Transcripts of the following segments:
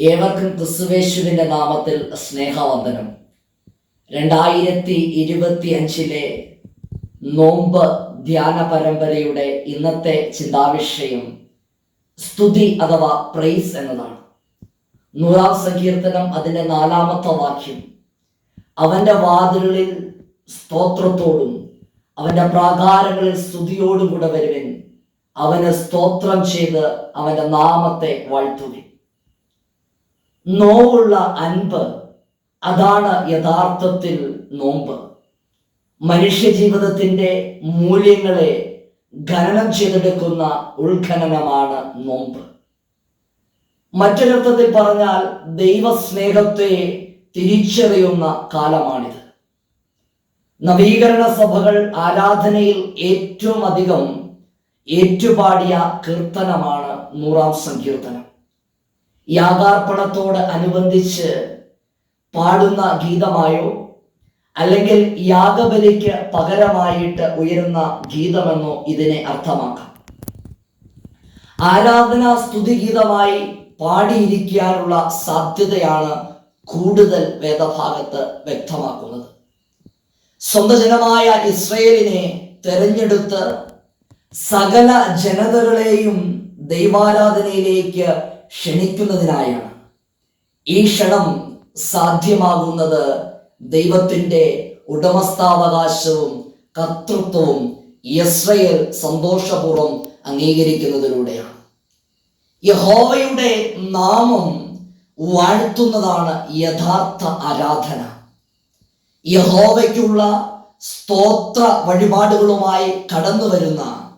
ഏവർക്കും ക്രിസ്തുവേശുവിന്റെ നാമത്തിൽ സ്നേഹവന്ദനം. രണ്ടായിരത്തി ഇരുപത്തി അഞ്ചിലെ നോമ്പ് ധ്യാന പരമ്പരയുടെ ഇന്നത്തെ ചിന്താവിഷയം സ്തുതി അഥവാ പ്രൈസ് എന്നതാണ്. നൂറാം സങ്കീർത്തനം അതിന്റെ നാലാമത്തെ വാക്യം. അവന്റെ വാതിലുകളിൽ സ്തോത്രത്തോടും അവന്റെ പ്രാകാരങ്ങളിൽ സ്തുതിയോടും കൂടെ വരുവൻ. അവന് സ്തോത്രം ചെയ്ത് അവന്റെ നാമത്തെ വാഴ്ത്തുവിൻ. നോവുള്ള അൻപ് അതാണ് യഥാർത്ഥത്തിൽ നോമ്പ്. മനുഷ്യജീവിതത്തിന്റെ മൂല്യങ്ങളെ ഖനനം ചെയ്തെടുക്കുന്ന ഉൾഖനനമാണ് നോമ്പ്. മറ്റൊരർത്ഥത്തിൽ പറഞ്ഞാൽ ദൈവസ്നേഹത്തെ തിരിച്ചറിയുന്ന കാലമാണിത്. നവീകരണ സഭകൾ ആരാധനയിൽ ഏറ്റവും അധികം ഏറ്റുപാടിയ കീർത്തനമാണ് നൂറാം സങ്കീർത്തനം. യാഗാർപ്പണത്തോട് അനുബന്ധിച്ച് പാടുന്ന ഗീതമായോ? അല്ലെങ്കിൽ യാഗബലിക്ക് പകരമായിട്ട് ഉയരുന്ന ഗീതമെന്നോ ഇതിനെ അർത്ഥമാക്കാം. ആരാധനാ സ്തുതിഗീതമായി പാടിയിരിക്കാനുള്ള സാധ്യതയാണ് കൂടുതൽ വേദഭാഗത്ത് വ്യക്തമാക്കുന്നത്. സ്വന്തം ജനമായ ഇസ്രയേലിനെ തെരഞ്ഞെടുത്ത് സകല ജനതകളെയും ദൈവാരാധനയിലേക്ക് ക്ഷണിക്കുന്നതിനായാണ്. ഈ ക്ഷണം സാധ്യമാകുന്നത് ദൈവത്തിന്റെ ഉടമസ്ഥാവകാശവും കർത്തൃത്വവും ഇസ്രയേൽ സന്തോഷപൂർവം അംഗീകരിക്കുന്നതിലൂടെയാണ്. യഹോവയുടെ നാമം വാഴ്ത്തുന്നതാണ് യഥാർത്ഥ ആരാധന. യഹോവയ്ക്കുള്ള സ്തോത്ര വഴിപാടുകളുമായി കടന്നു വരുന്ന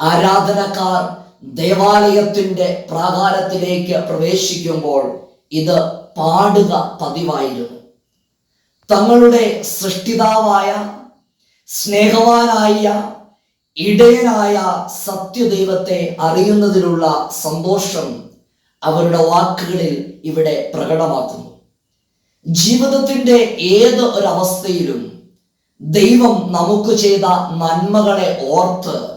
ആരാധനക്കാർ ദേവാലയത്തിന്റെ പ്രാകാരത്തിലേക്ക് പ്രവേശിക്കുമ്പോൾ ഇത് പാടുക പതിവായിരുന്നു. തങ്ങളുടെ സൃഷ്ടിതാവായ സ്നേഹവാനായ ഇടയനായ സത്യദൈവത്തെ അറിയുന്നതിലുള്ള സന്തോഷം അവരുടെ വാക്കുകളിൽ ഇവിടെ പ്രകടമാക്കുന്നു. ജീവിതത്തിന്റെ ഏത് ഒരവസ്ഥയിലും ദൈവം നമുക്ക് ചെയ്ത നന്മകളെ ഓർത്ത്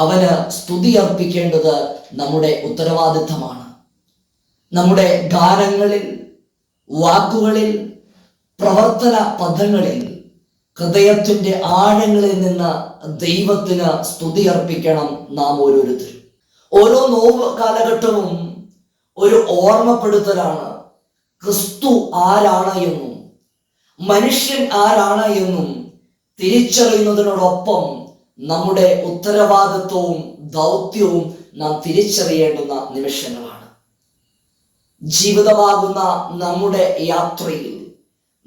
അവന് സ്തുതി അർപ്പിക്കേണ്ടത് നമ്മുടെ ഉത്തരവാദിത്തമാണ്. നമ്മുടെ ഗാനങ്ങളിൽ വാക്കുകളിൽ പ്രവർത്തന പദങ്ങളിൽ ഹൃദയത്തിന്റെ ആഴങ്ങളിൽ നിന്ന് ദൈവത്തിന് സ്തുതി അർപ്പിക്കണം നാം ഓരോരുത്തരും. ഓരോ നോവ് കാലഘട്ടവും ഒരു ഓർമ്മപ്പെടുത്തലാണ് ക്രിസ്തു ആരാണ് എന്നും മനുഷ്യൻ ആരാണ് എന്നും തിരിച്ചറിയുന്നതിനോടൊപ്പം നമ്മുടെ ഉത്തരവാദിത്വവും ദൗത്യവും നാം തിരിച്ചറിയേണ്ടുന്ന നിമിഷങ്ങളാണ്. ജീവിതമാകുന്ന നമ്മുടെ യാത്രയിൽ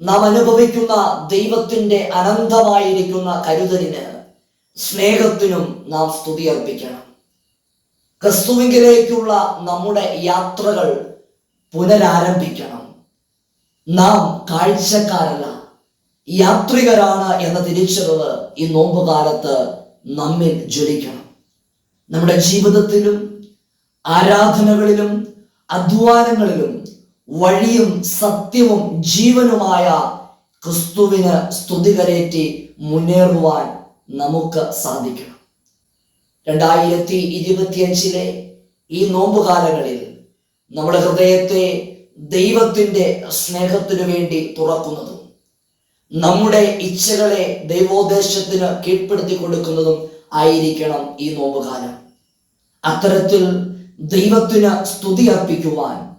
നാം അനുഭവിക്കുന്ന ദൈവത്തിന്റെ അനന്തമായിരിക്കുന്ന കരുതലിന് സ്നേഹത്തിനും നാം സ്തുതി അർപ്പിക്കണം. ക്രിസ്തുവിങ്കിലേക്കുള്ള നമ്മുടെ യാത്രകൾ പുനരാരംഭിക്കണം. നാം കാഴ്ചക്കാരല്ല യാത്രികരാണ് എന്ന തിരിച്ചറിവ് ഈ നോമ്പുകാലത്ത് നമ്മിൽ ജ്വലിക്കണം. നമ്മുടെ ജീവിതത്തിലും ആരാധനകളിലും അധ്വാനങ്ങളിലും വഴിയും സത്യവും ജീവനുമായ ക്രിസ്തുവിന് സ്തുതികരേറ്റി മുന്നേറുവാൻ നമുക്ക് സാധിക്കണം. രണ്ടായിരത്തി ഇരുപത്തിയഞ്ചിലെ ഈ നോമ്പുകാലങ്ങളിൽ നമ്മുടെ ഹൃദയത്തെ ദൈവത്തിന്റെ സ്നേഹത്തിനു വേണ്ടി തുറക്കുന്നതും നമ്മുടെ ഇച്ഛകളെ ദൈവോദ്ദേശത്തിന് കീഴ്പ്പെടുത്തി കൊടുക്കുന്നതും ആയിരിക്കണം ഈ നോമ്പുകാലം. അത്തരത്തിൽ ദൈവത്തിന് സ്തുതി അർപ്പിക്കുവാൻ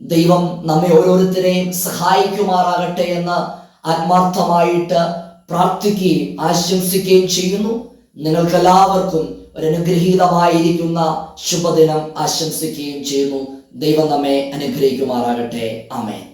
ദൈവം നമ്മെ ഓരോരുത്തരെയും സഹായിക്കുമാറാകട്ടെ എന്ന് ആത്മാർത്ഥമായിട്ട് പ്രാർത്ഥിക്കുകയും ആശംസിക്കുകയും ചെയ്യുന്നു. നിങ്ങൾക്കെല്ലാവർക്കും ഒരു അനുഗ്രഹീതമായിരിക്കുന്ന ശുഭദിനം ആശംസിക്കുകയും ചെയ്യുന്നു. ദൈവം നമ്മെ അനുഗ്രഹിക്കുമാറാകട്ടെ. ആമേൻ.